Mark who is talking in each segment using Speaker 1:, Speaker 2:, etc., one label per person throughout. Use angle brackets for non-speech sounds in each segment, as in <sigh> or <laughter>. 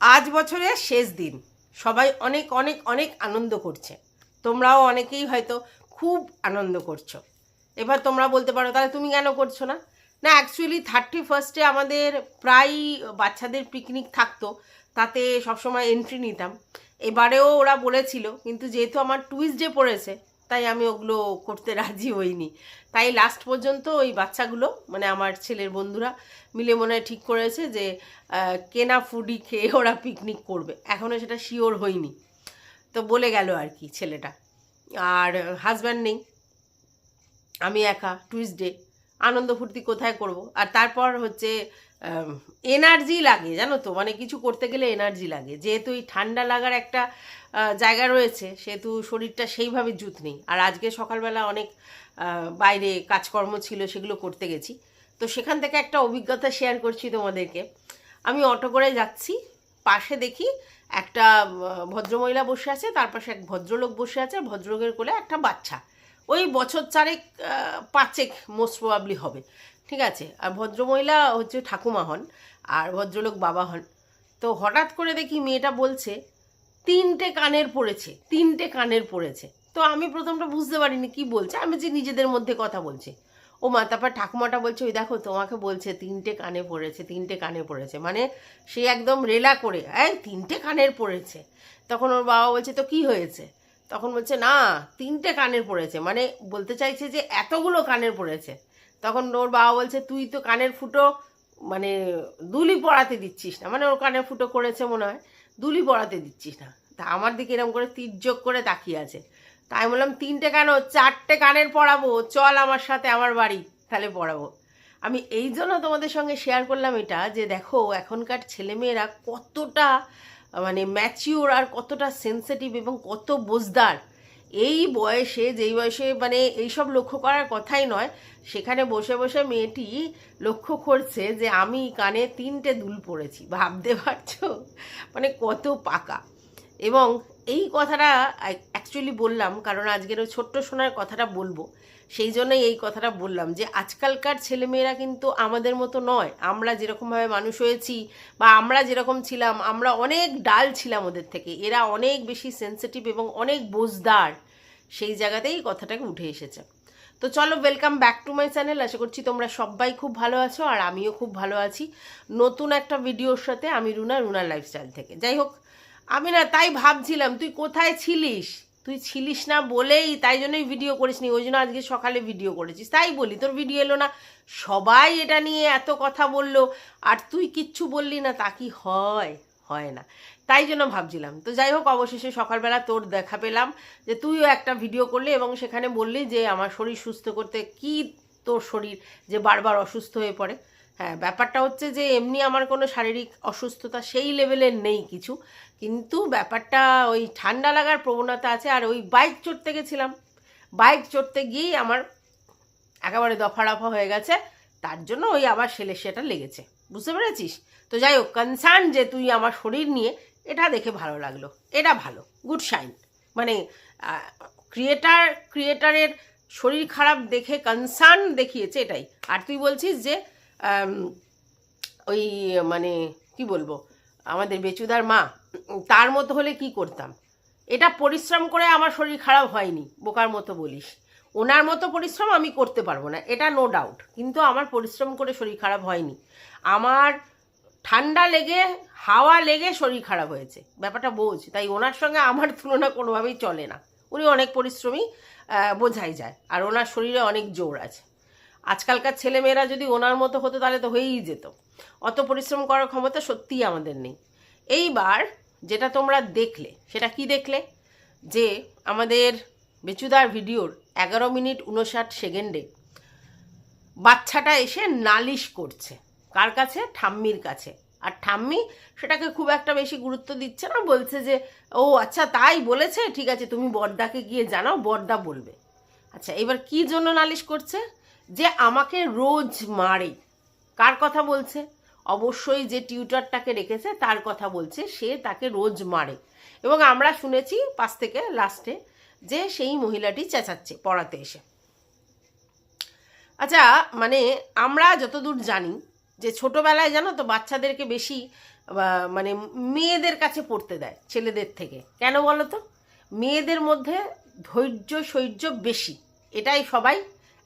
Speaker 1: আজ বছরের শেষ দিন। সবাই অনেক অনেক অনেক আনন্দ করছে। তোমরাও অনেকেই হয়তো খুব আনন্দ করছ। এবার তোমরা বলতে পারো, তাহলে তুমি কেন করছ না? না অ্যাকচুয়ালি থার্টি ফার্স্টে আমাদের প্রায় বাচ্চাদের পিকনিক থাকতো। তাতে সবসময় এন্ট্রি নিতাম। এবারেও ওরা বলেছিল, কিন্তু যেহেতু আমার টুইসডে পড়েছে তাই আমি ওগুলো করতে রাজি হইনি। তাই লাস্ট পর্যন্ত ওই বাচ্চাগুলো মানে আমার ছেলের বন্ধুরা মিলে মনে হয় ঠিক করেছে যে কেনা ফুডি খেয়ে ওরা পিকনিক করবে। এখনও সেটা শিওর হয়নি। তো বলে গেল আর কি ছেলেটা। আর হাজব্যান্ড নেই। আমি একা টুইসডে আনন্দ ফুর্তি কোথায় করব? আর তারপর হচ্ছে এনার্জি লাগে, জানো তো? মানে কিছু করতে গেলে এনার্জি লাগে। যেহেতু এই ঠান্ডা লাগার একটা জায়গা রয়েছে, সেহেতু শরীরটা সেইভাবে জুত নেই। আর আজকে সকালবেলা অনেক বাইরে কাজকর্ম ছিল, সেগুলো করতে গেছি। তো সেখান থেকে একটা অভিজ্ঞতা শেয়ার করছি তোমাদেরকে। আমি অটো করে যাচ্ছি। পাশে দেখি একটা ভদ্রমহিলা বসে আছে, তার পাশে এক ভদ্রলোক বসে আছে ভদ্রলোকের কোলে একটা বাচ্চা। ওই বছর চারেক পাঁচেক মোস্ট প্রবাবলি হবে। ঠিক আছে? আর ভদ্রমহিলা হচ্ছে ঠাকুমা হন, আর ভদ্রলোক বাবা হন। তো হঠাৎ করে দেখি মেয়েটা বলছে, তিনটে কানের পড়েছে, তিনটে কানের পড়েছে। তো আমি প্রথমটা বুঝতে পারিনি কি বলছে, আমি যে নিজেদের মধ্যে কথা বলছি। ও মা, তারপর ঠাকুমাটা বলছে, ওই দেখো, তোমাকে বলছে তিনটে কানে পড়েছে, তিনটে কানে পড়েছে। মানে সে একদম রেলা করে, এই, তিনটে কানের পড়েছে। তখন ওর বাবা বলছে, তো কি হয়েছে? তখন বলছে, না, তিনটে কানের পড়েছে। মানে বলতে চাইছে যে এতগুলো কানের পড়েছে। তখন ওর বাবা বলছে, তুই তো কানের ফুটো মানে দুলি পড়াতে দিচ্ছিস না। মানে ওর কানের ফুটো করেছে মনে হয়, দুলি পড়াতে দিচ্ছিস না। তা আমার দিকে এরকম করে তির্যক করে তাকিয়ে আছে। তাই বললাম, তিনটে কেন? চারটে কানের পড়াবো চল আমার সাথে আমার বাড়ি তাহলে পড়াবো আমি এই জন্য তোমাদের সঙ্গে শেয়ার করলাম এটা যে দেখো, এখনকার ছেলেমেয়েরা কতটা মানে ম্যাচিওর আর কতটা সেন্সিটিভ এবং কত বোঝদার। এই বয়সে, যেই বয়সে মানে এইসব লক্ষ্য করার কথাই নয়, সেখানে বসে বসে মেয়েটি লক্ষ্য করছে যে আমি কানে তিনটে দুল পড়েছি ভাবতে পারছ? মানে কত পাকা। এবং এই কথাটা অ্যাকচুয়ালি বললাম, কারণ আজকের ওই ছোট্ট সোনার কথাটা বলব। সেই জন্যই এই কথাটা বললাম যে, আজকালকার ছেলেমেয়েরা কিন্তু আমাদের মতো নয়। আমরা যেরকমভাবে মানুষ হয়েছি বা আমরা যেরকম ছিলাম, আমরা অনেক ডাল ছিলাম ওদের থেকে। এরা অনেক বেশি সেন্সিটিভ এবং অনেক বোঝদার। সেই জায়গাতেই কথাটাকে উঠে এসেছে। তো চলো welcome back to my channel আশা করছি তোমরা সবাই খুব ভালো আছো আর আমিও খুব ভালো আছি। নতুন একটা ভিডিওর সাথে আমি রুনা, রুনার লাইফস্টাইল থেকে। যাই হোক আমি না তাই ভাবছিলাম, তুই কোথায় ছিলিস? তুই ছিলিস না বলেই তাই জন্যই ভিডিও করিসনি, ওই জন্য আজকে সকালে ভিডিও করেছিস। তাই বলি, তোর ভিডিও এলো না, সবাই এটা নিয়ে এত কথা বলল, আর তুই কিচ্ছু বললি না, তা কি হয়? হয় না। তাই জন্য ভাবছিলাম। তো যাই হোক, অবশেষে সকালবেলা তোর দেখা পেলাম, যে তুইও একটা ভিডিও করলি এবং সেখানে বললি যে আমার শরীর সুস্থ করতে কি তোর শরীর যে বারবার অসুস্থ হয়ে পড়ে। হ্যাঁ ব্যাপারটা হচ্ছে যে এমনি আমার কোনো শারীরিক অসুস্থতা সেই লেভেলের নেই কিছু। কিন্তু ব্যাপারটা ওই ঠান্ডা লাগার প্রবণতা আছে আর ওই বাইক চড়তে গেছিলাম। বাইক চড়তে গিয়েই আমার একেবারে দফা হয়ে গেছে। তার জন্য ওই আবার সেলে সেটা লেগেছে। বুঝতে পেরেছিস? তো যাই হোক কনসার্ন যে তুই আমার শরীর নিয়ে, এটা দেখে ভালো লাগল। এটা ভালো গুড সাইন মানে ক্রিয়েটার ক্রিয়েটারের শরীর খারাপ দেখে কনসার্ন দেখিয়েছে এটাই। আর তুই বলছিস যে ওই মানে কি বলব? আমাদের বেচুদার মা, তার মতো হলে কি করতাম? এটা পরিশ্রম করে আমার শরীর খারাপ হয়নি, বোকার মতো বলিস। ওনার মতো পরিশ্রম আমি করতে পারব না, এটা নো ডাউট কিন্তু আমার পরিশ্রম করে শরীর খারাপ হয়নি। আমার ঠান্ডা লেগে, হাওয়া লেগে শরীর খারাপ হয়েছে। ব্যাপারটা বোঝ, তাই ওনার সঙ্গে আমার তুলনা কোনোভাবেই চলে না। উনি অনেক পরিশ্রমী বোঝাই যায়। আর ওনার শরীরে অনেক জোর আছে। আজকালকার ছেলেমেয়েরা যদি ওনার মতো হতো, তাহলে তো হয়েই যেত। অত পরিশ্রম করার ক্ষমতা সত্যিই আমাদের নেই। এইবার যেটা তোমরা দেখলে, সেটা কি দেখলে? যে আমাদের বেচুদার ভিডিওর এগারো মিনিট উনষাট সেকেন্ডে বাচ্চাটা এসে নালিশ করছে, কার কাছে? ঠাম্মির কাছে। আর ঠাম্মি সেটাকে খুব একটা বেশি গুরুত্ব দিচ্ছে না, বলছে যে, ও আচ্ছা তাই বলেছে? ঠিক আছে, তুমি বর্দাকে গিয়ে জানাও বর্দা বলবে। আচ্ছা এবার কি জন্য নালিশ করছে? যে আমাকে রোজ মারে। কার কথা বলছে? অবশ্যই যে টিউটারটাকে রেখেছে, তার কথা বলছে, সে তাকে রোজ মারে। এবং আমরা শুনেছি পাশ থেকে লাস্টে যে সেই মহিলাটি চেঁচাচ্ছে পড়াতে এসে। আচ্ছা মানে আমরা যতদূর জানি যে ছোটবেলায় জানো তো বাচ্চাদেরকে বেশি মানে মেয়েদের কাছে পড়তে দেয় ছেলেদের থেকে। কেন বলো তো? মেয়েদের মধ্যে ধৈর্য সহ্য বেশি। এটাই সবাই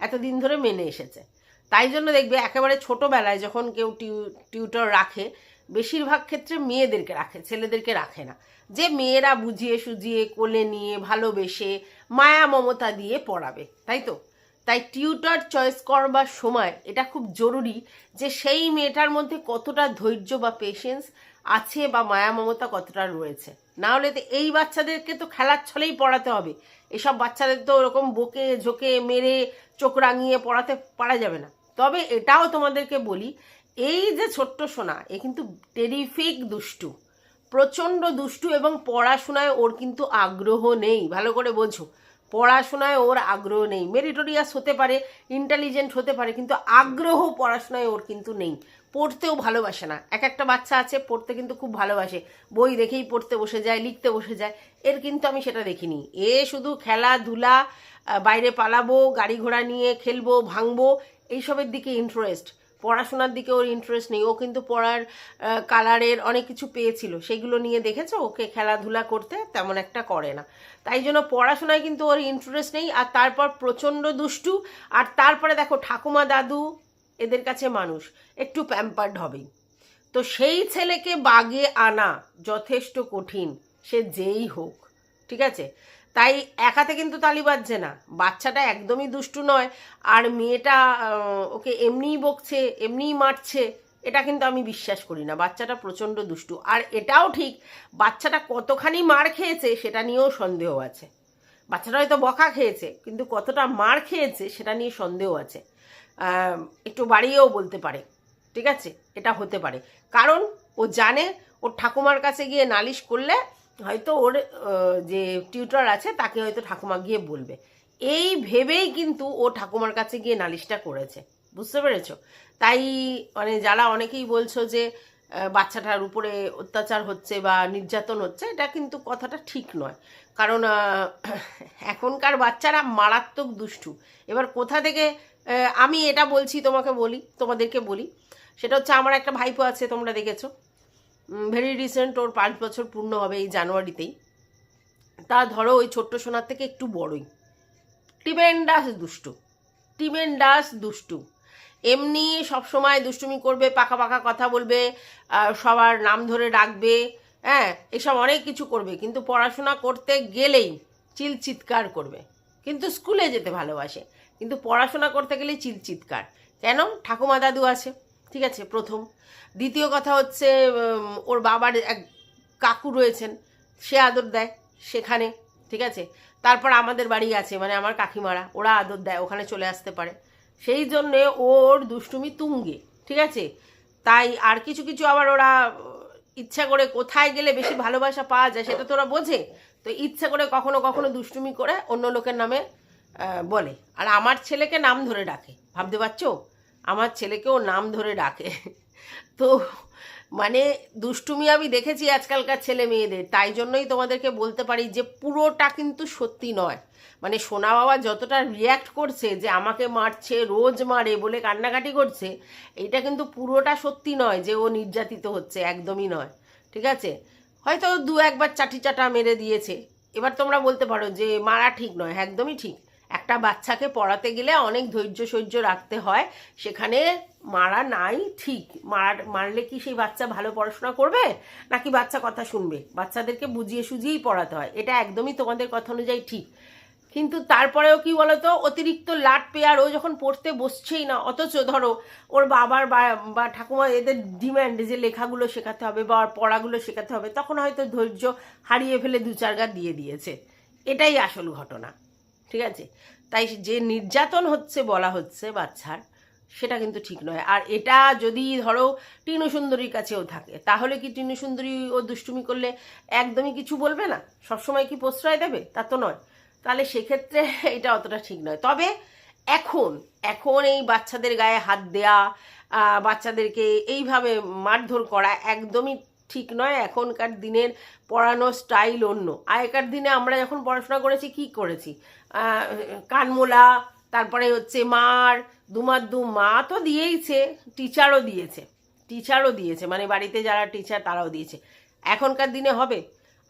Speaker 1: এতদিন ধরে মেনে এসেছে। তাই জন্য দেখবে একেবারে ছোটোবেলায় যখন কেউ টিউ, টিউটর রাখে, বেশিরভাগ ক্ষেত্রে মেয়েদেরকে রাখে, ছেলেদেরকে রাখে না। যে মেয়েরা বুঝিয়ে সুজিয়ে কোলে নিয়ে ভালোবেসে মায়া মমতা দিয়ে পড়াবে, তাই তো? তাই টিউটর চয়েস করবার সময় এটা খুব জরুরি যে সেই মেয়েটার মধ্যে কতটা ধৈর্য বা পেশেন্স আছে বা মায়া মমতা কতটা রয়েছে। না হলে তো এই বাচ্চাদেরকে তো খেলার ছলেই পড়াতে হবে। এসব বাচ্চাদের তো ওরকম বকে ঝোঁকে মেরে চোখ রাঙিয়ে পড়াতে পারা যাবে না। তবে এটাও তোমাদেরকে বলি, এই যে ছোট্ট সোনা, এ কিন্তু টেরিফিক দুষ্টু। প্রচণ্ড দুষ্টু এবং পড়াশোনায় ওর কিন্তু আগ্রহ নেই, ভালো করে বোঝো। পড়াশোনায় ওর আগ্রহ নেই। মেরিটোরিয়াস হতে পারে ইন্টেলিজেন্ট হতে পারে, কিন্তু আগ্রহ পড়াশোনায় ওর কিন্তু নেই। পড়তেও ভালোবাসে না। এক একটা বাচ্চা আছে, পড়তে কিন্তু খুব ভালোবাসে। বই দেখেই পড়তে বসে যায়, লিখতে বসে যায়। এর কিন্তু আমি সেটা দেখিনি। এ শুধু খেলাধুলা বাইরে পালাবো, গাড়ি ঘোড়া নিয়ে খেলব, ভাঙবো, এইসবের দিকে ইন্টারেস্ট পড়াশোনার দিকে ওর ইন্টারেস্ট নেই। ও কিন্তু পড়ার কালারের অনেক কিছু পেয়েছিল। সেগুলো নিয়ে দেখেছ? ওকে খেলাধুলা করতে তেমন একটা করে না। তাই জন্য পড়াশোনায় কিন্তু ওর ইন্টারেস্ট নেই। আর তারপর প্রচণ্ড দুষ্টু। আর তারপরে দেখো ঠাকুমা দাদু এদের কাছে মানুষ, একটু প্যাম্পার্ড হবেই। তো সেই ছেলেকে বাগে আনা যথেষ্ট কঠিন, সে যেই হোক, ঠিক আছে? তাই একাতে কিন্তু তালি বাজছে না। বাচ্চাটা একদমই দুষ্টু নয়, আর মেয়েটা ওকে এমনিই বকছে, এমনিই মারছে, এটা কিন্তু আমি বিশ্বাস করি না। বাচ্চাটা প্রচণ্ড দুষ্টু। আর এটাও ঠিক, বাচ্চাটা কতখানি মার খেয়েছে সেটা নিয়েও সন্দেহ আছে। বাচ্চাটা হয়তো বকা খেয়েছে, কিন্তু কতটা মার খেয়েছে সেটা নিয়ে সন্দেহ আছে। একটু বাড়িয়েও বলতে পারে, ঠিক আছে? এটা হতে পারে। কারণ ও জানে ওর ঠাকুমার কাছে গিয়ে নালিশ করলে হয়তো ওর যে টিউটর আছে তাকে হয়তো ঠাকুমা গিয়ে বলবে। এই ভেবেই কিন্তু ও ঠাকুমার কাছে গিয়ে নালিশটা করেছে। বুঝতে পেরেছ? তাই মানে যারা অনেকেই বলছো যে বাচ্চাটার উপরে অত্যাচার হচ্ছে বা নির্যাতন হচ্ছে, এটা কিন্তু কথাটা ঠিক নয়। কারণ এখনকার বাচ্চারা মারাত্মক দুষ্টু। এবার কোথা থেকে আমি এটা বলছি, তোমাকে বলি, তোমাদেরকে বলি। সেটা হচ্ছে আমার একটা ভাইপো আছে, তোমরা দেখেছ। ভেরি রিসেন্ট ওর পাঁচ বছর পূর্ণ হবে এই জানুয়ারিতেই। তা ধরো ওই ছোট্ট সোনার থেকে একটু বড়ই। টিমেন্ডাস দুষ্টু টিমেন্ডাস দুষ্টু। এমনি সবসময় দুষ্টুমি করবে, পাকা পাকা কথা বলবে সবার নাম ধরে ডাকবে হ্যাঁ এসব অনেক কিছু করবে। কিন্তু পড়াশোনা করতে গেলেই চিল চিৎকার করবে। কিন্তু স্কুলে যেতে ভালোবাসে। কিন্তু পড়াশোনা করতে চিল চিৎকার। কেন? ঠাকুমা দাদু আছে, ঠিক আছে, প্রথম। দ্বিতীয় কথা হচ্ছে ওর বাবার এক কাকু রয়েছেন, সে আদর দেয় সেখানে, ঠিক আছে? তারপর আমাদের বাড়ি আছে মানে আমার কাকিমারা, ওরা আদর দেয়, ওখানে চলে আসতে পারে। সেই জন্যে ওর দুষ্টুমি তুঙ্গে, ঠিক আছে? তাই আর কিছু কিছু আবার ওরা ইচ্ছা করে কোথায় গেলে বেশি ভালোবাসা পাওয়া যায়, সেটা তো ওরা বোঝে। তো ইচ্ছা করে কখনো কখনো দুষ্টুমি করে অন্য লোকের নামে বলে। আর আমার ছেলেকে নাম ধরে ডাকে। ভাবতে পারছ? আমার ছেলেকেও নাম ধরে ডাকে। <laughs> তো মানে দুষ্টুমি আমি দেখেছি আজকালকার ছেলে মেয়েদের। তাই জন্যই তোমাদেরকে বলতে পারি যে পুরোটা কিন্তু সত্যি নয়। মানে সোনা বাবা যতটা রিয়্যাক্ট করছে যে আমাকে মারছে, রোজ মারে বলে কান্নাকাটি করছে এটা কিন্তু পুরোটা সত্যি নয় যে ও নির্যাতিত হচ্ছে, একদমই নয়। ঠিক আছে? হয়তো দু একবার চাটি চাটা মেরে দিয়েছে। এবার তোমরা বলতে পারো যে মারা ঠিক নয়, একদমই ঠিক। একটা বাচ্চাকে পড়াতে গেলে অনেক ধৈর্য সহ্য রাখতে হয়। সেখানে মারা নাই ঠিক। মার, মারলে কি সেই বাচ্চা ভালো পড়াশোনা করবে? নাকি বাচ্চা কথা শুনবে? বাচ্চাদেরকে বুঝিয়ে সুঝিয়েই পড়াতে হয়। এটা একদমই তোমাদের কথা অনুযায়ী ঠিক। কিন্তু তারপরেও কি বলতো? অতিরিক্ত লাট পেয়ার ও যখন পড়তে বসছেই না, অথচ ধরো ওর বাবার বা ঠাকুমা এদের ডিম্যান্ড যে লেখাগুলো শেখাতে হবে বা পড়াগুলো শেখাতে হবে, তখন হয়তো ধৈর্য হারিয়ে ফেলে দু চার দিয়ে দিয়েছে। এটাই আসল ঘটনা। ঠিক আছে? তাই যে নির্যাতন হচ্ছে বলা হচ্ছে বাচ্চার, সেটা কিন্তু ঠিক নয়। আর এটা যদি ধরো টিনু সুন্দরীর কাছেও থাকে, তাহলে কি টিনু সুন্দরী ও দুষ্টুমি করলে একদমই কিছু বলবে না? সবসময় কি প্রশ্রয় দেবে? তা তো নয়। তাহলে সেক্ষেত্রে <laughs> এটা অতটা ঠিক নয়। তবে এখন এখন এই বাচ্চাদের গায়ে হাত দেয়া বাচ্চাদেরকে এইভাবে মারধর করা একদমই ঠিক নয়। এখনকার দিনের পড়ানোর স্টাইল অন্য। আগেকার দিনে আমরা যখন পড়াশোনা করেছি, কি করেছি? কানমোলা, তারপরে হচ্ছে মার, দুমার দু, মা তো দিয়েইছে টিচারও দিয়েছে টিচারও দিয়েছে মানে বাড়িতে যারা টিচার তারাও দিয়েছে। এখনকার দিনে হবে।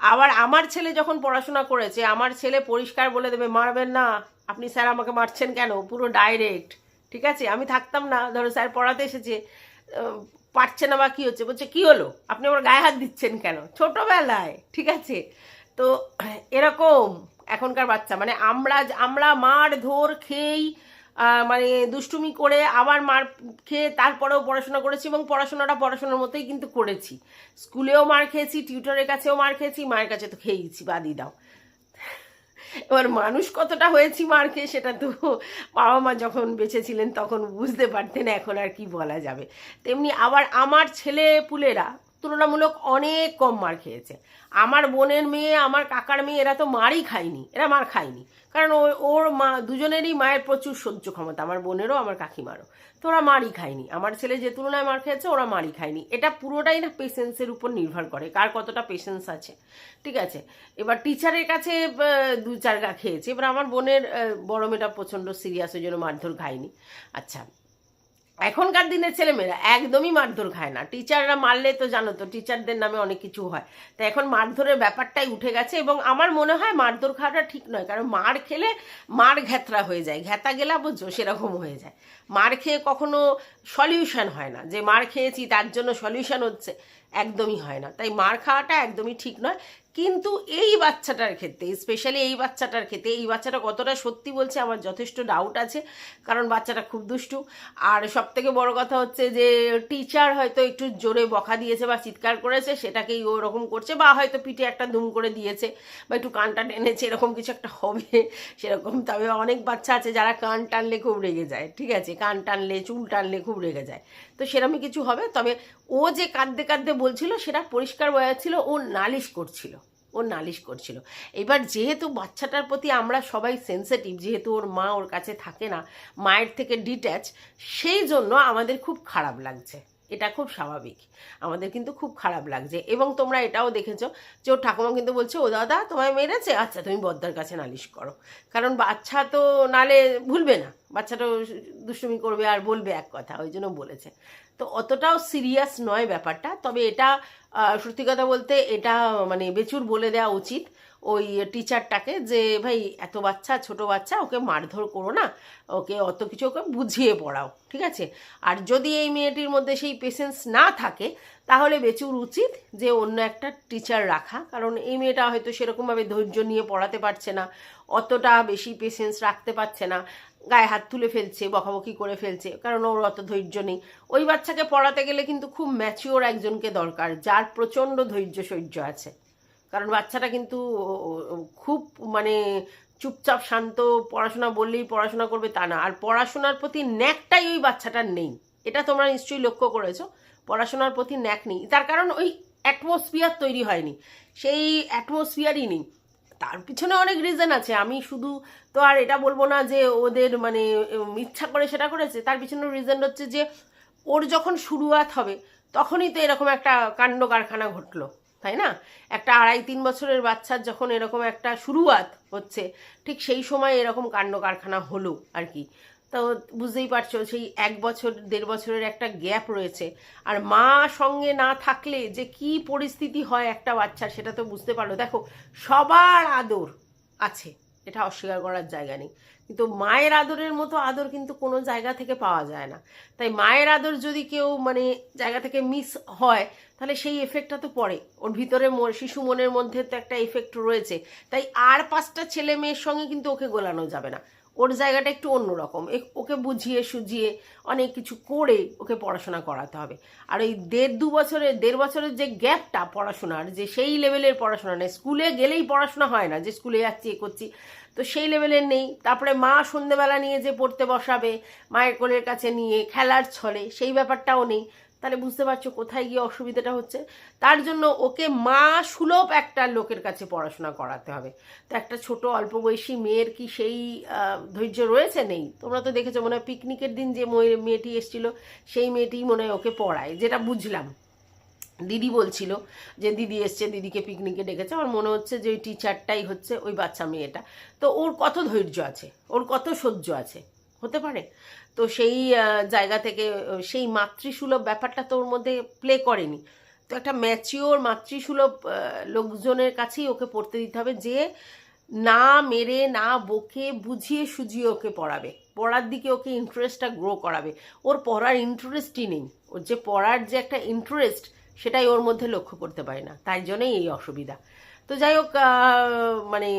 Speaker 1: আবার আমার ছেলে যখন পড়াশোনা করেছে, আমার ছেলে পরিষ্কার বলে দেবে, মারবেন না, আপনি স্যার আমাকে মারছেন কেন? পুরো ডাইরেক্ট ঠিক আছে? আমি থাকতাম না, ধরো স্যার পড়াতে এসেছে পারছে না বা কী হচ্ছে? বলছে, কী হলো? আপনি আমার গায়ে হাত দিচ্ছেন কেন? ছোটোবেলায়, ঠিক আছে? তো এরকম এখনকার বাচ্চা। মানে আমরা আমরা মার ধর খেয়েই মানে দুষ্টুমি করে আবার মার খেয়ে তারপরেও পড়াশোনা করেছি এবং পড়াশোনাটা পড়াশোনার মতোই কিন্তু করেছি। স্কুলেও মার খেয়েছি, টিউটরের কাছেও মার খেয়েছি, মায়ের কাছে তো খেয়েইছি, বাদই দাও। এবার মানুষ কতটা হয়েছি মার খেয়ে সেটা তো বাবা মা যখন বেঁচে ছিলেন তখন বুঝতে পারতেন, এখন আর কি বলা যাবে। তেমনি আবার আমার ছেলে পুলেরা তুলনামূলক অনেক কম মার খেয়েছে। আমার বোনের মেয়ে, আমার কাকার মেয়ে, এরা তো মারই খায়নি, এরা মার খায়নি। কারণ ওর মা, দুজনেরই মায়ের প্রচুর সহ্য ক্ষমতা, আমার বোনেরও, আমার কাকিমারও। তো ওরা মারই খায়নি। আমার ছেলে যে তুলনায় মার খেয়েছে, ওরা মারই খায়নি। এটা পুরোটাই না পেশেন্সের উপর নির্ভর করে, কার কতটা পেশেন্স আছে। ঠিক আছে? এবার টিচারের কাছে দু চার গা খেয়েছে। এবার আমার বোনের বড় মেয়েটা প্রচণ্ড সিরিয়াস ওই জন্য মারধর খায়নি। আচ্ছা এখনকার দিনের ছেলেমেয়েরা একদমই মারধর খায় না। টিচাররা মারলে তো জানো তো, টিচারদের নামে অনেক কিছু হয়। তো এখন মারধরের ব্যাপারটাই উঠে গেছে এবং আমার মনে হয় মারধর খাওয়াটা ঠিক নয়, কারণ মার খেলে মার ঘ্যাতরা হয়ে যায়। ঘ্যাতা গেলা বুঝছ সেরকম হয়ে যায়। মার খেয়ে কখনো সলিউশন হয় না, যে মার খেয়েছি তার জন্য সলিউশন হচ্ছে, একদমই হয় না। তাই মার খাওয়াটা একদমই ঠিক নয়। কিন্তু এই বাচ্চাটার ক্ষেত্রে স্পেশালি এই বাচ্চাটার ক্ষেত্রে, এই বাচ্চাটা কতটা সত্যি বলছে আমার যথেষ্ট ডাউট আছে, কারণ বাচ্চাটা খুব দুষ্টু। আর সব থেকে বড় কথা হচ্ছে যে টিচার হয়তো একটু জোরে বকা দিয়েছে বা চিৎকার করেছে, সেটাকেই ওরকম করছে বা হয়তো পিঠে একটা দুম করে দিয়েছে বা একটু কানটা টেনেছে, এরকম কিছু একটা হবে, সেরকম। তবে অনেক বাচ্চা আছে যারা কান টানলে খুব রেগে যায়, ঠিক আছে? কান টানলে, চুল টানলে খুব রেগে যায়। তো সেরকমই কিছু হবে, তবে ও যে কাঁদতে কাঁদতে বলছিল, সেটা পরিষ্কার বোঝা ছিল ও নালিশ করছিল। ও নালিশ করছিল। এবার যেহেতু বাচ্চাটার প্রতি আমরা সবাই সেন্সিটিভ যেহেতু ওর মা ওর কাছে থাকে না, মায়ের থেকে ডিট্যাচ সেই জন্য আমাদের খুব খারাপ লাগছে। এটা খুব স্বাভাবিক। আমাদের কিন্তু খুব খারাপ লাগছে। এবং তোমরা এটাও দেখেছ যে ওর ঠাকুমা কিন্তু বলছে, ও দাদা, তোমায় মেরেছে? আচ্ছা তুমি বদ্দার কাছে নালিশ করো। কারণ বাচ্চা তো নালে ভুলবে না। বাচ্চাটাও দুষ্টুমি করবে আর বলবে এক কথা, ওই জন্য বলেছে। তো অতটাও সিরিয়াস নয় ব্যাপারটা। তবে এটা সত্যি কথা বলতে এটা মানে বেচুর বলে দেওয়া উচিত ওই টিচারটাকে যে, ভাই, এত বাচ্চা, ছোট বাচ্চা, ওকে মারধর করো না। ওকে অত কিছু ওকে বুঝিয়ে পড়াও। ঠিক আছে? আর যদি এই মেয়েটির মধ্যে সেই পেশেন্স না থাকে, তাহলে বেচুর উচিত যে, অন্য একটা টিচার রাখা। কারণ এই মেয়েটা হয়তো সেরকমভাবে ধৈর্য নিয়ে পড়াতে পারছে না, অতটা বেশি পেশেন্স রাখতে পারছে না। গায়ে হাত তুলে ফেলছে, বকাবকি করে ফেলছে, কারণ ওর অত ধৈর্য নেই। ওই বাচ্চাকে পড়াতে গেলে কিন্তু খুব ম্যাচিওর একজনকে দরকার, যার প্রচণ্ড ধৈর্য সহ্য আছে। কারণ বাচ্চাটা কিন্তু খুব মানে চুপচাপ, শান্ত, পড়াশোনা বললেই পড়াশোনা করবে তা না। আর পড়াশোনার প্রতি ন্যাকটাই ওই বাচ্চাটার নেই। এটা তোমরা নিশ্চয়ই লক্ষ্য করেছ। পড়াশোনার প্রতি ন্যাক নেই। তার কারণ ওই অ্যাটমসফিয়ার তৈরি হয়নি। সেই অ্যাটমসফিয়ারই নেই। তার পিছনে অনেক রিজন আছে। আমি শুধু তো আর এটা বলব না যে ওদের মানে ইচ্ছা করে সেটা করেছে, তার পিছনে রিজন হচ্ছে যে ওর যখন শুরুয়াত হবে, তখনই তো এরকম একটা কাণ্ড কারখানা ঘটলো, তাই না? একটা আড়াই তিন বছরের বাচ্চার যখন এরকম একটা শুরুয়াত হচ্ছে, ঠিক সেই সময় এরকম কাণ্ড কারখানা হলো আর কি। তো বুঝতেই পারছ, সেই এক বছর, দেড় বছরের একটা গ্যাপ রয়েছে। আর মা সঙ্গে না থাকলে যে কি পরিস্থিতি হয় একটা বাচ্চার সেটা তো বুঝতে পারল দেখো, সবার আদর আছে, এটা অস্বীকার করার জায়গা নেই। কিন্তু মায়ের আদরের মতো আদর কিন্তু কোনো জায়গা থেকে পাওয়া যায় না। তাই মায়ের আদর যদি কেউ মানে জায়গা থেকে মিস হয়, তাহলে সেই এফেক্টটা তো পড়ে। ওর ভিতরে শিশু মনের মধ্যে তো একটা এফেক্ট রয়েছে। তাই আর পাঁচটা ছেলে মেয়ের সঙ্গে কিন্তু ওকে গোলানো যাবে না। ওর জায়গাটা একটু অন্যরকম। ওকে বুঝিয়ে সুঝিয়ে অনেক কিছু করে ওকে পড়াশোনা করাতে হবে। আর ওই দেড় দু বছরের দেড় বছরের যে গ্যাপটা পড়াশোনার, যে সেই লেভেলের পড়াশোনা নেই। স্কুলে গেলেই পড়াশোনা হয় না, যে স্কুলে যাচ্ছি, এ করছি। তো সেই লেভেলের নেই। তারপরে মা সন্ধেবেলা নিয়ে যে পড়তে বসাবে, মায়ের কোলের কাছে নিয়ে খেলার ছলে, সেই ব্যাপারটাও নেই। তাহলে বুঝতে পারছ কোথায় গিয়ে অসুবিধাটা হচ্ছে। তার জন্য ওকে মা সুলভ একটা লোকের কাছে পড়াশোনা করাতে হবে। তো একটা ছোট অল্প বয়সী মেয়ের কি সেই ধৈর্য রয়েছে? নেই। তোমরা তো দেখেছ, মনে হয় পিকনিকের দিন যে ময়ে- মেয়েটি এসেছিল, সেই মেয়েটি মনে হয় ওকে পড়ায়। যেটা বুঝলাম। দিদি বলছিল যে, দিদি এসছে, দিদিকে পিকনিকে ডেকেছে। আমার মনে হচ্ছে যে ওই টিচারটাই হচ্ছে ওই বাচ্চা মেয়েটা। তো ওর কত ধৈর্য আছে? ওর কত সহ্য আছে? হতে পারে। তো সেই জায়গা থেকে সেই মাতৃসুলভ ব্যাপারটা তো ওর মধ্যে প্লে করেনি। তো একটা ম্যাচিওর মাতৃসুলভ লোকজনের কাছেই ওকে পড়তে দিতে হবে যে না মেরে, না বকে, বুঝিয়ে সুঝিয়ে ওকে পড়াবে। পড়ার দিকে ওকে ইন্টারেস্টটা গ্রো করাবে। ওর পড়ার ইন্টারেস্টই নেই। ওর যে পড়ার যে একটা ইন্টারেস্ট সেটাই ওর মধ্যে লক্ষ্য করতে পারে না। তাই জন্যই এই অসুবিধা। তো যাই হোক মানে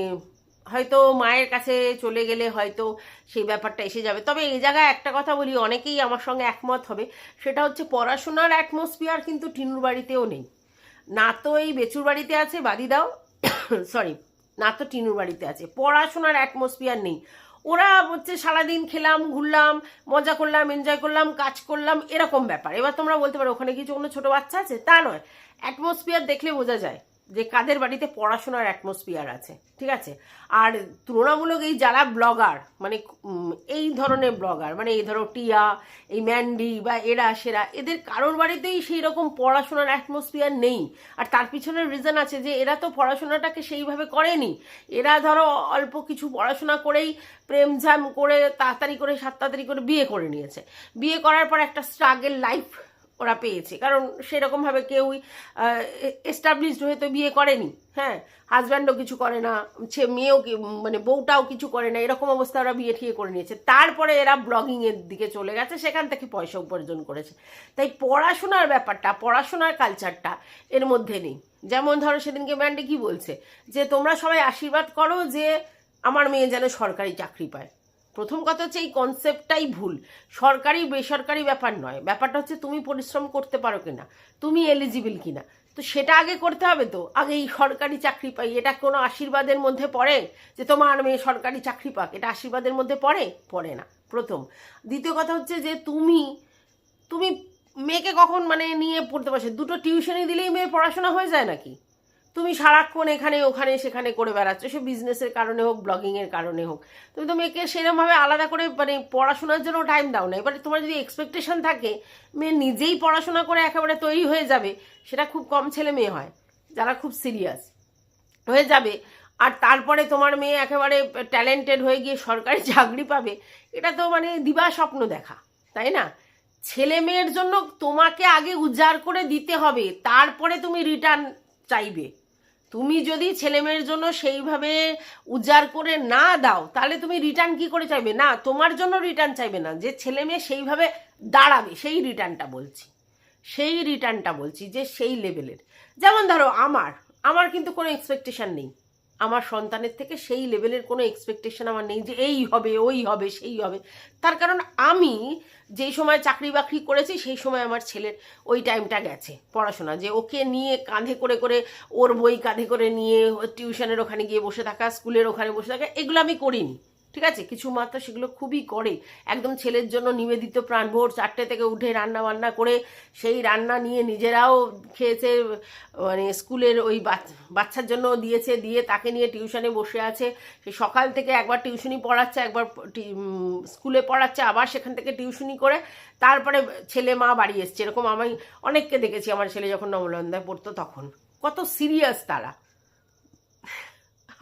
Speaker 1: হয়তো মায়ের কাছে চলে গেলে হয়তো সেই ব্যাপারটা এসে যাবে। তবে এই জায়গায় একটা কথা বলি, অনেকেই আমার সঙ্গে একমত হবে, সেটা হচ্ছে পড়াশোনার অ্যাটমসফিয়ার কিন্তু টিনুর বাড়িতেও নেই। না তো এই বেচুর বাড়িতে আছে বাদি দাও <coughs> সরি না তো টিনুর বাড়িতে আছে। পড়াশোনার অ্যাটমসফিয়ার নেই। ওরা হচ্ছে সারাদিন খেলাম, ঘুরলাম, মজা করলাম এনজয় করলাম, কাজ করলাম, এরকম ব্যাপার। এবার তোমরা বলতে পারো, ওখানে কিছু কোনো ছোটো বাচ্চা আছে? তা নয়। অ্যাটমসফিয়ার দেখলে বোঝা যায়। যে কাদের বাড়িতে পড়াশোনার অ্যাটমসফিয়ার আছে, ঠিক আছে? আর তুলনামূলক এই যারা ব্লগার মানে এই ধরনের ব্লগার মানে এই ধরো টিয়া, এই ম্যান্ডি বা এরা, সেরা, এদের কারোর বাড়িতেই সেই রকম পড়াশোনার অ্যাটমসফিয়ার নেই। আর তার পিছনের রিজন আছে যে, এরা তো পড়াশোনাটাকে সেইভাবে করেনি। এরা ধরো অল্প কিছু পড়াশোনা করেই প্রেমঝাম করে তাড়াতাড়ি করে সাত তাড়াতাড়ি করে বিয়ে করে নিয়েছে। বিয়ে করার পর একটা স্ট্রাগেল লাইফ ওরা পেয়েছে। কারণ সেরকমভাবে কেউই এস্টাবলিশড হয়ে তো বিয়ে করেনি। হ্যাঁ হাজব্যান্ডও কিছু করে না, সে মেয়েও মানে বউটাও কিছু করে না, এরকম অবস্থা ওরা বিয়ে ঠিয়ে করে নিয়েছে। তারপরে এরা ব্লগিংয়ের দিকে চলে গেছে, সেখান থেকে পয়সা উপার্জন করেছে। তাই পড়াশোনার ব্যাপারটা, পড়াশোনার কালচারটা এর মধ্যে নেই। যেমন ধরো সেদিনকে ম্যান্ডে কি বলছে? যে তোমরা সবাই আশীর্বাদ করো যে আমার মেয়ে যেন সরকারি চাকরি পায়। প্রথম কথা হচ্ছে এই কনসেপ্টটাই ভুল। সরকারি, বেসরকারি ব্যাপার নয়। ব্যাপারটা হচ্ছে তুমি পরিশ্রম করতে পারো কিনা, তুমি এলিজিবল কিনা। তো সেটা আগে করতে হবে তো। আগে এই সরকারি চাকরি পাই। এটা কোনো আশীর্বাদের মধ্যে পড়ে যে তোমার মেয়ে সরকারি চাকরি পাক। এটা আশীর্বাদের মধ্যে পড়ে? পড়ে না। প্রথম। দ্বিতীয় কথা হচ্ছে যে তুমি তুমি মেয়েকে কখন মানে নিয়ে পড়তে পারছ দুটো টিউশনি দিলেই মেয়ের পড়াশোনা হয়ে যায় নাকি? তুমি সারাক্ষণ এখানে, ওখানে, সেখানে করে বেড়াচ্ছ। সে বিজনেসের কারণে হোক ব্লগিংয়ের কারণে হোক। তুমি তো মেয়েকে সেরকমভাবে আলাদা করে মানে পড়াশোনার জন্য টাইম দাও না। এবারে তোমার যদি এক্সপেকটেশন থাকে, মেয়ে নিজেই পড়াশোনা করে একেবারে তৈরি হয়ে যাবে, সেটা খুব কম ছেলে মেয়ে হয়, যারা খুব সিরিয়াস হয়ে যাবে। আর তারপরে তোমার মেয়ে একেবারে ট্যালেন্টেড হয়ে গিয়ে সরকারি <laughs> চাকরি পাবে, এটা তো মানে দিবা স্বপ্ন দেখা, তাই না? ছেলে মেয়ের জন্য তোমাকে আগে উজাড় করে দিতে হবে, তারপরে তুমি রিটার্ন চাইবে। তুমি যদি ছেলে মেয়ের জন্য সেইভাবে উজাড় করে না দাও, তাহলে তুমি রিটার্ন কি করে চাইবে? না, তোমার জন্য রিটার্ন চাইবে না। যে ছেলে মেয়ে সেইভাবে দাঁড়াবে, সেই রিটার্নটা বলছি। সেই রিটার্নটা বলছি যে সেই লেভেলের যেমন ধরো আমার আমার কিন্তু কোনো এক্সপেকটেশন নেই। আমার সন্তানের থেকে সেই লেভেলের কোনো এক্সপেকটেশন আমার নেই যে এই হবে, ওই হবে, সেই হবে। তার কারণ আমি যেই সময় চাকরি বাকরি করেছি, সেই সময় আমার ছেলের ওই টাইমটা গেছে পড়াশোনা। যে ওকে নিয়ে কাঁধে করে করে ওর বই কাঁধে করে নিয়ে টিউশনের ওখানে গিয়ে বসে থাকা, স্কুলের ওখানে বসে থাকা, এগুলো আমি করিনি। ঠিক আছে? কিছু মাত্রা সেগুলো খুবই করে। একদম ছেলের জন্য নিবেদিত প্রাণ। ভোর চারটে থেকে উঠে রান্না বান্না করে সেই রান্না নিয়ে নিজেরাও খেয়েছে মানে স্কুলের ওই বাচ- বাচ্চার জন্য দিয়েছে, দিয়ে তাকে নিয়ে টিউশনে বসে আছে। সে সকাল থেকে একবার টিউশনি পড়াচ্ছে, একবার স্কুলে পড়াচ্ছে, আবার সেখান থেকে টিউশনি করে। তারপরে ছেলে মা বাড়ি এসছে। এরকম আমি অনেককে দেখেছি। আমার ছেলে যখন নবলন্দায় পড়তো তখন। কত সিরিয়াস তারা।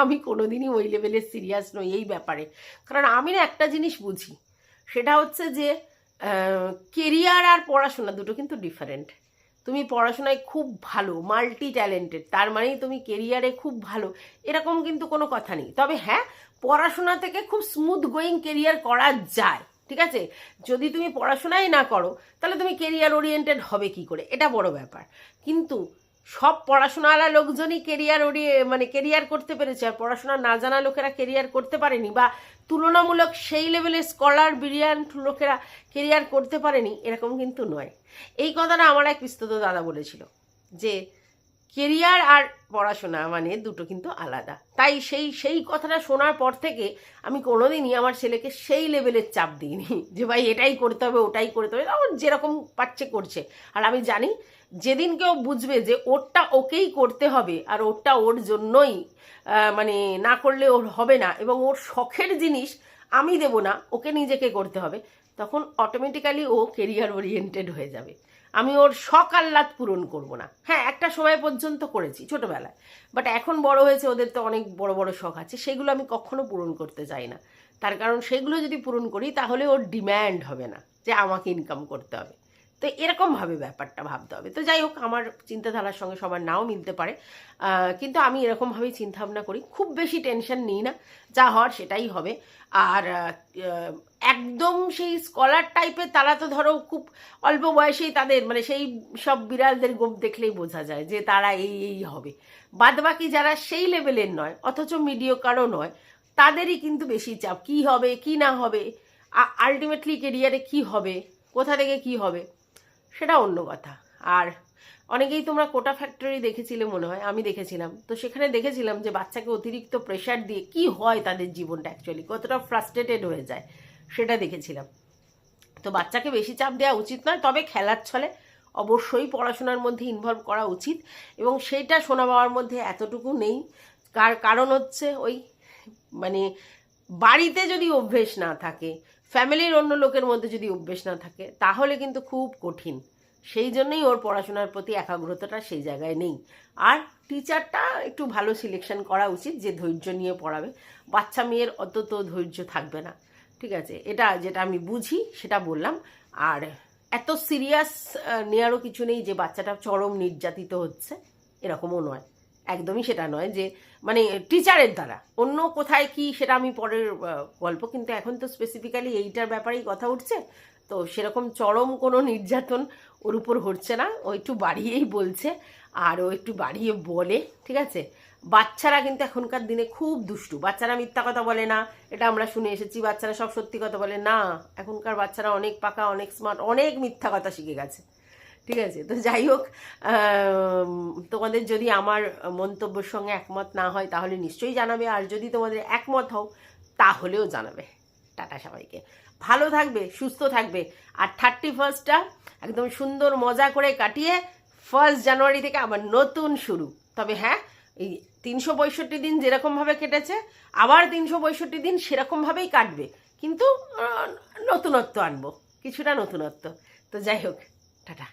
Speaker 1: আমি কোনোদিনই ওই লেভেলের সিরিয়াস নই এই ব্যাপারে। কারণ আমি না একটা জিনিস বুঝি, সেটা হচ্ছে যে কেরিয়ার আর পড়াশোনা দুটো কিন্তু ডিফারেন্ট তুমি পড়াশোনায় খুব ভালো মাল্টি ট্যালেন্টেড তার মানেই তুমি কেরিয়ারে খুব ভালো, এরকম কিন্তু কোনো কথা নেই। তবে হ্যাঁ পড়াশোনা থেকে খুব স্মুথ গোয়িং কেরিয়ার করা যায়, ঠিক আছে? যদি তুমি পড়াশোনাই না করো, তাহলে তুমি কেরিয়ার ওরিয়েন্টেড হবে কি করে? এটা বড় ব্যাপার। কিন্তু সব পড়াশোনাওয়ালা লোকজনই কেরিয়ার ওড়িয়ে মানে কেরিয়ার করতে পেরেছে, আর পড়াশোনা না জানা লোকেরা কেরিয়ার করতে পারেনি বা তুলনামূলক সেই লেভেলের স্কলার ব্রিলিয়ান্ট লোকেরা কেরিয়ার করতে পারেনি, এরকম কিন্তু নয়। এই কথাটা আমার এক বিস্তৃত দাদা বলেছিল যে কেরিয়ার আর পড়াশোনা মানে দুটো কিন্তু আলাদা। তাই সেই সেই কথাটা শোনার পর থেকে আমি কোনোদিনই আমার ছেলেকে সেই লেভেলের চাপ দিইনি <laughs> যে, ভাই, এটাই করতে হবে, ওটাই করতে হবে। আমার যেরকম পাচ্ছে করছে। আর আমি জানি যেদিন কেউ বুঝবে যে, ওরটা ওকেই করতে হবে আর ওরটা ওর জন্যই মানে না করলে ওর হবে না এবং ওর শখের জিনিস আমি দেব না, ওকে নিজেকে করতে হবে, তখন অটোমেটিক্যালি ও কেরিয়ার ওরিয়েন্টেড হয়ে যাবে। আমি ওর শখ আহ্লাদ পূরণ করব না। হ্যাঁ একটা সময় পর্যন্ত করেছি ছোটোবেলায়। বাট এখন বড় হয়েছে, ওদের তো অনেক বড় বড় শখ আছে। সেগুলো আমি কখনো পূরণ করতে চাই না। তার কারণ সেগুলো যদি পূরণ করি, তাহলে ওর ডিম্যান্ড হবে না যে আমাকে ইনকাম করতে হবে। তো এরকমভাবে ব্যাপারটা ভাবতে হবে। তো যাই হোক, আমার চিন্তাধারার সঙ্গে সবার নাও মিলতে পারে। কিন্তু আমি এরকমভাবেই চিন্তাভাবনা করি। খুব বেশি টেনশন নিই না, যা হওয়ার সেটাই হবে। আর একদম সেই স্কলার টাইপের তারা তো ধরো খুব অল্প বয়সেই তাদের মানে সেই সব বিড়ালদের গোপ দেখলেই বোঝা যায় যে তারা এই এই হবে। বাদবাকি যারা সেই লেভেলের নয়, অথচ মিডিও কারও নয়, তাদেরই কিন্তু বেশি চাপ। কি হবে, কি না হবে? আলটিমেটলি কেরিয়ারে কি হবে? কোথা থেকে কি হবে? সেটা অন্য কথা। আর অনেকেই তোমরা কোটা ফ্যাক্টরি দেখেছিলে মনে হয়, আমি দেখেছিলাম। তো সেখানে দেখেছিলাম যে বাচ্চাকে অতিরিক্ত প্রেশার দিয়ে কি হয় তাদের জীবনটা অ্যাকচুয়ালি কতটা ফ্রাস্ট্রেটেড হয়ে যায়, সেটা দেখেছিলাম। তো বাচ্চাকে বেশি চাপ দেওয়া উচিত নয়, তবে খেলার ছলে অবশ্যই পড়াশোনার মধ্যে ইনভলভ করা উচিত এবং সেইটা শোনা বাবার মধ্যে এতটুকু নেই। কার, কারণ হচ্ছে ওই মানে বাড়িতে যদি অভ্যেস না থাকে ফ্যামিলির অন্য লোকের মধ্যে যদি অভ্যেস না থাকে, তাহলে কিন্তু খুব কঠিন। সেই জন্যই ওর পড়াশোনার প্রতি একাগ্রতাটা সেই জায়গায় নেই। আর টিচারটা একটু ভালো সিলেকশন করা উচিত, যে ধৈর্য নিয়ে পড়াবে। বাচ্চা মেয়ের অত তো ধৈর্য থাকবে না। ঠিক আছে? এটা যেটা আমি বুঝি, সেটা বললাম। আর এত সিরিয়াস নেওয়ারও কিছু নেই যে বাচ্চাটা চরম নির্যাতিত হচ্ছে। এরকমও নয়। একদমই সেটা নয় যে মানে টিচারের দ্বারা। অন্য কোথায় কি সেটা আমি পরের গল্প, কিন্তু এখন তো স্পেসিফিক্যালি এইটার ব্যাপারেই কথা উঠছে। তো সেরকম চরম কোনো নির্যাতন ওর উপর হচ্ছে না। ও একটু বাড়িয়েই বলছে, আর ও একটু বাড়িয়ে বলে, ঠিক আছে? বাচ্চারা কিন্তু এখনকার দিনে খুব দুষ্টু। বাচ্চারা মিথ্যা কথা বলে না, এটা আমরা শুনে এসেছি। বাচ্চারা সব সত্যি কথা বলে, না, এখনকার বাচ্চারা অনেক পাকা, অনেক স্মার্ট অনেক মিথ্যা কথা শিখে গেছে। ঠিক আছে? তো যাই হোক তোমাদের যদি আমার মন্তব্যের সঙ্গে একমত না হয়, তাহলে নিশ্চয়ই জানাবে। আর যদি তোমাদের একমত হও, তাহলেও জানাবে। টাটা সবাইকে। ভালো থাকবে, সুস্থ থাকবে। আর থার্টি ফার্স্টটা একদম সুন্দর মজা করে কাটিয়ে ফার্স্ট জানুয়ারি থেকে আবার নতুন শুরু। তবে হ্যাঁ এই তিনশো পঁয়ষট্টি দিন যেরকমভাবে কেটেছে, আবার তিনশো পঁয়ষট্টি দিন সেরকমভাবেই কাটবে। কিন্তু নতুনত্ব আনব, কিছুটা নতুনত্ব। তো যাই হোক, টাটা।